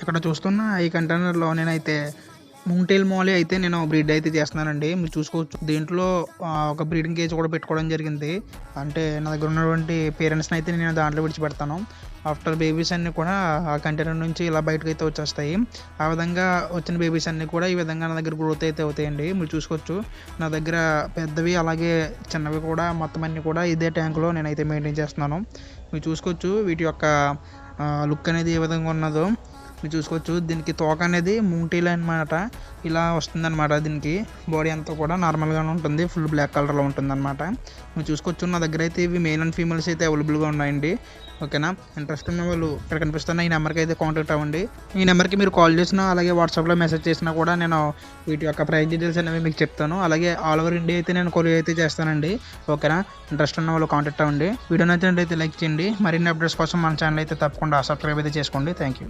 ఇక్కడ చూస్తున్న ఈ కంటైనర్లో నేనైతే ముంగ్టైల్ మోలీ అయితే నేను బ్రీడ్ అయితే చేస్తున్నానండి. మీరు చూసుకోవచ్చు. దీంట్లో ఒక బ్రీడింగ్ కేజ్ కూడా పెట్టుకోవడం జరిగింది. అంటే నా దగ్గర ఉన్నటువంటి పేరెంట్స్ని అయితే నేను దాంట్లో విడిచిపెడతాను. ఆఫ్టర్ బేబీస్ అన్నీ కూడా ఆ కంటైనర్ నుంచి ఇలా బయటకు అయితే వచ్చేస్తాయి. ఆ విధంగా వచ్చిన బేబీస్ అన్నీ కూడా ఈ విధంగా నా దగ్గర గ్రోత్ అయితే అవుతాయండి. మీరు చూసుకోవచ్చు. నా దగ్గర పెద్దవి అలాగే చిన్నవి కూడా మొత్తం అన్నీ కూడా ఇదే ట్యాంకులో నేనైతే మెయింటైన్ చేస్తున్నాను. మీరు చూసుకోవచ్చు. వీటి యొక్క లుక్ అనేది ఏ విధంగా ఉన్నదో. మీరు చూసుకోవచ్చు. దీనికి తోక అనేది మూంటీలు అనమాట ఇలా వస్తుందన్నమాట దీనికి. బాడీ అంతా కూడా నార్మల్గానే ఉంటుంది. ఫుల్ బ్లాక్ కలర్లో ఉంటుందన్నమాట. మీరు చూసుకోవచ్చు నా దగ్గర అయితే ఇవి మెయిన్ అండ్ ఫీమేల్స్ అయితే అవైలబుల్గా ఉన్నాయండి. ఓకేనా ఇంట్రెస్ట్ ఉన్న వాళ్ళు ఇక్కడ కనిపిస్తున్న ఈ నెంబర్కి అయితే కాంటాక్ట్ అవ్వండి. ఈ నెంబర్కి మీరు కాల్ చేసినా అలాగే వాట్సాప్లో మెసేజ్ చేసినా కూడా నేను వీటి యొక్క ప్రైస్ డీటెయిల్స్ అనేవి మీకు చెప్తాను. అలాగే ఆల్ ఓవర్ ఇండియా అయితే నేను కొరియర్ అయితే చేస్తానండి. ఓకేనా ఇంట్రెస్ట్ ఉన్న వాళ్ళు కాంటాక్ట్ అవ్వండి. వీడియో నచ్చినట్లయితే లైక్ చేయండి. మరిన్ని అప్డేట్స్ కోసం మన ఛానల్ అయితే తప్పకుండా సబ్స్క్రైబ్ అయితే చేసుకోండి. Thank you